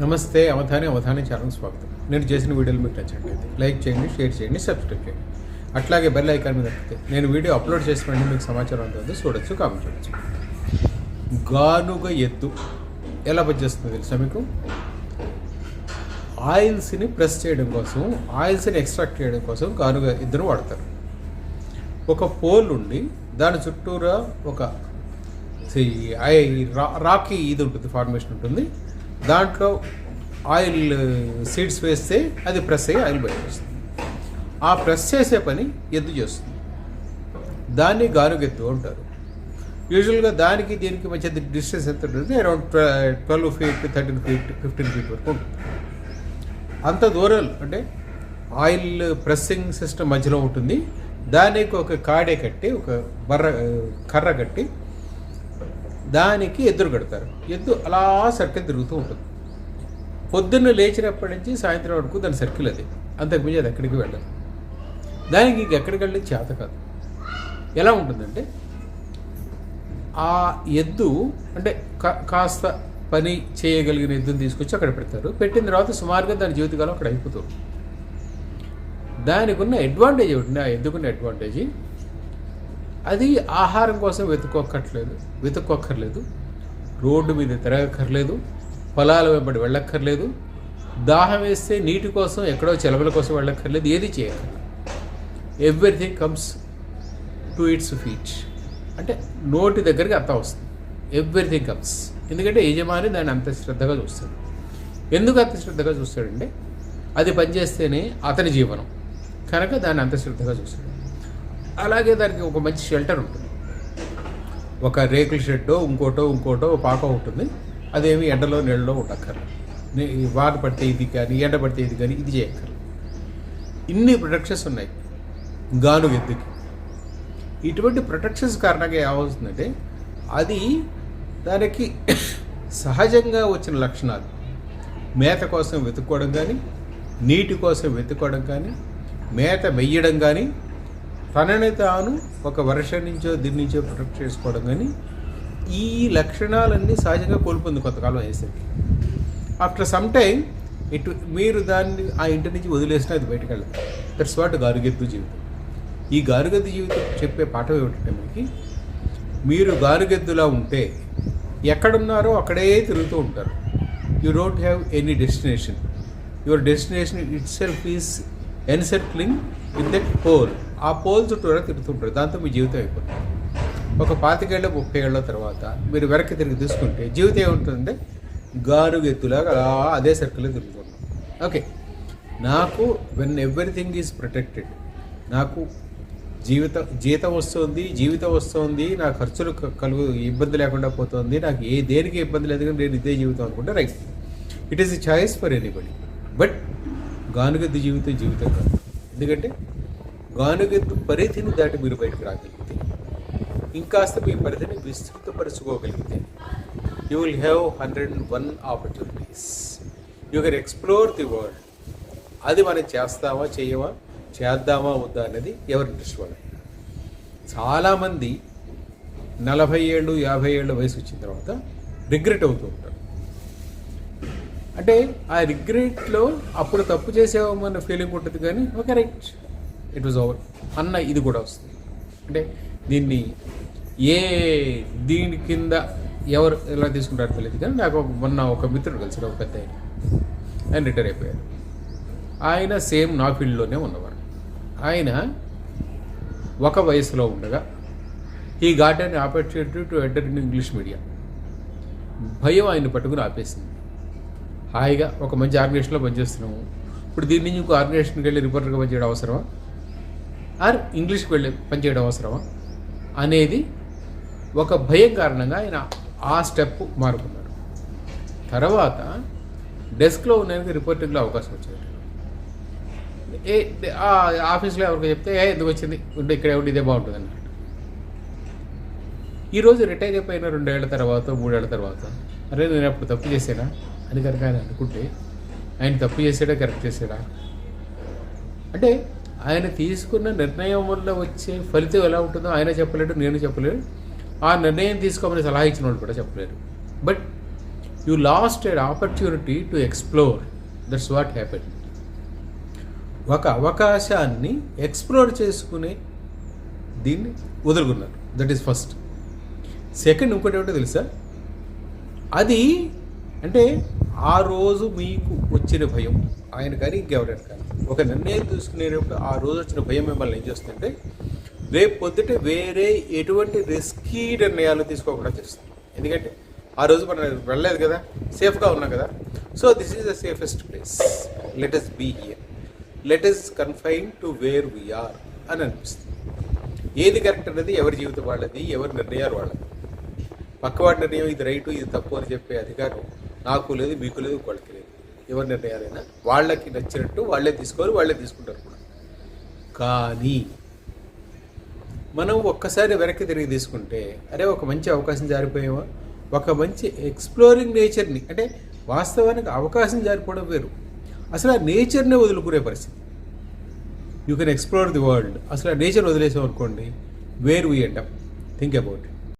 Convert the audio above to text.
నమస్తే అవధాని అవధాని ఛానల్ స్వాగతం. నేను చేసిన వీడియోలు మీకు నచ్చినట్లయితే లైక్ చేయండి షేర్ చేయండి సబ్స్క్రైబ్ చేయండి. అట్లాగే బెల్ ఐకాన్ మీద నొక్కితే నేను వీడియో అప్లోడ్ చేసిన మీకు సమాచారం ఉంటుంది చూడొచ్చు కామెంట్ చేయొచ్చు. గానుగ ఎద్దు ఎలా పనిచేస్తుంది తెలుసా మీకు? ఆయిల్స్ని ప్రెస్ చేయడం కోసం ఆయిల్స్ని ఎక్స్ట్రాక్ట్ చేయడం కోసం గానుగ ఎద్దును వాడతారు. ఒక పోల్ ఉండి దాని చుట్టూరా ఒక ఐ- రా- రాకీ ఇది ఉంటుంది ఫార్మేషన్ ఉంటుంది. దాంట్లో ఆయిల్ సీడ్స్ వేస్తే అది ప్రెస్ అయ్యి ఆయిల్ బయట వస్తుంది. ఆ ప్రెస్ చేసే పని ఎద్దు చేస్తుంది. దాన్ని గానుగెద్దు అంటారు. యూజువల్గా దానికి దీనికి మధ్య డిస్టెన్స్ ఎంత ఉంటుంది? Around twelve feet thirteen feet fifteen feet వరకు ఉంటుంది. అంత దూరాలు అంటే ఆయిల్ ప్రెస్సింగ్ సిస్టమ్ మధ్యలో ఉంటుంది. దానికి ఒక కాడే కట్టి ఒక బర్ర కర్ర కట్టి దానికి ఎదురు కడతారు. ఎద్దు అలా సర్కిల్ తిరుగుతూ ఉంటుంది. పొద్దున్న లేచినప్పటి నుంచి సాయంత్రం వరకు దాని సర్కిల్ అది. అంతకుమించి అది ఎక్కడికి వెళ్ళదు. దానికి ఇంకెక్కడికి వెళ్ళి చేత కాదు. ఎలా ఉంటుందంటే ఆ ఎద్దు అంటే కా- కాస్త పని చేయగలిగిన ఎద్దుని తీసుకొచ్చి అక్కడ పెడతారు. పెట్టిన తర్వాత సుమారుగా దాని జీవితకాలం అక్కడ అయిపోతుంది దానికి ఉన్న అడ్వాంటేజ్ ఏమిటి? ఆ ఎద్దుకున్న అడ్వాంటేజ్ అది ఆహారం కోసం వెతుక్కోక్కర్లేదు వెతుక్కోక్కర్లేదు. రోడ్డు మీద తిరగక్కర్లేదు పొలాల వెంబడి వెళ్ళక్కర్లేదు దాహం వేస్తే నీటి కోసం ఎక్కడో చెలవల కోసం వెళ్ళక్కర్లేదు ఏది చేయక్కర్లేదు. Everything comes to its feet అంటే నోటి దగ్గరికి అంతా వస్తుంది. ఎవ్రీథింగ్ కమ్స్ ఎందుకంటే యజమాని దాన్ని అంత శ్రద్ధగా చూస్తాడు. ఎందుకు అంత శ్రద్ధగా చూస్తాడంటే అది పనిచేస్తేనే అతని జీవనం. కనుక దాన్ని అంత శ్రద్ధగా చూస్తాడు. అలాగే దానికి ఒక మంచి షెల్టర్ ఉంటుంది. ఒక రేకుల షెడ్డో ఇంకోటో ఇంకోటో పాక ఉంటుంది. అదేమి ఎండలో నీళ్ళలో ఉండక్కర్లేదు. వాన పడితే ఇది కానీ ఎండ పడితే ఇది కానీ ఇది చేయక్కర్లేదు. ఇన్ని ప్రొటెక్షన్స్ ఉన్నాయి. గాను ఎద్దుకి. ఇటువంటి ప్రొటెక్షన్స్ కారణంగా ఏమవుతుందంటే అది దానికి సహజంగా వచ్చిన లక్షణాలు. మేత కోసం వెతుక్కోవడం కానీ నీటి కోసం వెతుక్కోవడం కానీ మేత వెయ్యడం కానీ తనని తాను ఒక వర్షం నుంచో దీని నుంచో ప్రొటెక్ట్ చేసుకోవడం కానీ ఈ లక్షణాలన్నీ సహజంగా కోల్పోయింది కొంతకాలం వేసేది ఆఫ్టర్ సమ్ టైం ఇటు మీరు దాన్ని ఆ ఇంటి నుంచి వదిలేసినా అది బయటకు వెళ్ళదు. దట్స్ వాట్ గారుగెద్దు జీవితం. ఈ గారుగెద్దు జీవితం చెప్పే పాఠం ఏమిటంటే మనకి మీరు గారుగెద్దులా ఉంటే ఎక్కడున్నారో అక్కడే తిరుగుతూ ఉంటారు. You don't have any destination your destination itself is unsettling with that pole. ఆ పోల్ చుట్టూరా తిరుగుతుంటారు. దాంతో మీ జీవితం అయిపోతుంది. ఒక పాతికేళ్ళ ముప్పై ఏళ్ళ తర్వాత మీరు వెనక్కి తిరిగి తీసుకుంటే జీవితం ఏముంటుందంటే గారుగెత్తులాగా అలా అదే సర్కిల్లో తిరుగుతున్నాం ఓకే. నాకు వెన్ ఎవ్రీథింగ్ ఈజ్ ప్రొటెక్టెడ్ నాకు జీవిత జీతం వస్తుంది జీవితం వస్తుంది నా ఖర్చులు కలుగు ఇబ్బంది లేకుండా పోతుంది నాకు ఏ దేనికి ఇబ్బంది లేదు కానీ నేను ఇదే జీవితం అనుకుంటే right. It is a choice for anybody but గానుగద్దు జీవితం జీవితం కాదు. ఎందుకంటే గానుగద్దు పరిధిని దాటి మీరు బయటకు రాగలిగితే ఇంకాస్త మీ పరిధిని విస్తృతపరచుకోగలిగితే you will have hundred and one opportunities you can explore the world అది మనం చేస్తామా చేయవా చేద్దామా వద్దా అనేది ఎవరి ఇంట్రెస్ట్ చాలామంది నలభై ఏళ్ళు యాభై ఏళ్ళ వయసు వచ్చిన తర్వాత రిగ్రెట్ అవుతూ ఉంటారు. అంటే ఆ రిగ్రెట్లో అప్పుడు తప్పు చేసామన్న ఫీలింగ్ ఉంటుంది కానీ okay right it was over అన్న ఇది కూడా వస్తుంది. అంటే దీన్ని ఏ దీని కింద ఎవరు ఎలా తీసుకుంటారో తెలియదు కానీ నాకు మొన్న ఒక మిత్రుడు కలిసి ఒక పెద్ద ఆయన. ఆయన రిటైర్ అయిపోయారు ఆయన సేమ్ నా ఫీల్డ్లోనే ఉన్నవారు. ఆయన ఒక వయసులో ఉండగా he got an opportunity to enter in English media భయం ఆయన పట్టుకుని ఆపేసింది. హాయిగా ఒక మంచి ఆర్గనైజేషన్లో పనిచేస్తున్నాము. ఇప్పుడు దీని నుంచి ఇంకో ఆర్గనైజేషన్కి వెళ్ళి రిపోర్టర్గా పనిచేయడం అవసరమా? ఆర్ ఇంగ్లీష్కి వెళ్ళి పనిచేయడం అవసరమా? అనేది ఒక భయం కారణంగా ఆయన ఆ స్టెప్ మారుకున్నాడు తర్వాత డెస్క్లో ఉన్నానికి రిపోర్టింగ్లో అవకాశం వచ్చింది. ఏ ఆఫీస్లో ఎవరికి చెప్తే ఏ ఎందుకు వచ్చింది? ఉంటే ఇక్కడే ఉండి ఇదే బాగుంటుంది అన్నట్టు ఈరోజు రిటైర్ అయిపోయిన రెండేళ్ళ తర్వాత మూడేళ్ళ తర్వాత అరే నేను అప్పుడు తప్పు చేసేనా అని కనుక ఆయన అనుకుంటే ఆయన తప్పు చేసాడా కరెక్ట్ చేసాడా? అంటే ఆయన తీసుకున్న నిర్ణయం వల్ల వచ్చే ఫలితం ఎలా ఉంటుందో ఆయన చెప్పలేడు నేను చెప్పలేడు ఆ నిర్ణయం తీసుకోమని సలహా ఇచ్చిన వాళ్ళు కూడా చెప్పలేరు. But you lost ed opportunity to explore that's what happen ఒక అవకాశాన్ని ఎక్స్ప్లోర్ చేసుకునే దీన్ని వదులుకున్నారు. దట్ ఈస్ ఫస్ట్ సెకండ్ ఇంకోటి ఏమిటో తెలుసా? అది అంటే ఆ రోజు మీకు వచ్చిన భయం ఆయన కానీ ఇంకెవరైనా కానీ. ఒక నిర్ణయం తీసుకునేటప్పుడు ఆ రోజు వచ్చిన భయం మిమ్మల్ని ఏం చేస్తుందంటే రేపు పొద్దుటే వేరే ఎటువంటి రిస్కీ నిర్ణయాలు తీసుకోకుండా చేస్తుంది. ఎందుకంటే ఆ రోజు మనం వెళ్ళలేదు కదా సేఫ్గా ఉన్నాం కదా. So this is the safest place let us be here let us confine to where we are అని అనిపిస్తుంది. ఏది కరెక్ట్ అనేది ఎవరి జీవితం వాళ్ళది ఎవరి నిర్ణయాలు వాళ్ళది. పక్కవాడి నిర్ణయం ఇది రైటు ఇది తప్పు అని చెప్పే అధికారం నాకు లేదు మీకు లేదు వాళ్ళకి లేదు. ఎవరి నిర్ణయాలైనా వాళ్ళకి నచ్చినట్టు వాళ్ళే తీసుకోవాలి వాళ్ళే తీసుకుంటారు కూడా. కానీ మనం ఒక్కసారి వెనక్కి తిరిగి తీసుకుంటే అరే ఒక మంచి అవకాశం జారిపోయామా. ఒక మంచి ఎక్స్ప్లోరింగ్ నేచర్ని అంటే వాస్తవానికి అవకాశం జారిపోవడం వేరు. అసలు ఆ నేచర్నే వదులుకునే పరిస్థితి. You can explore the world అసలు ఆ నేచర్ వదిలేసాం అనుకోండి where we end think about it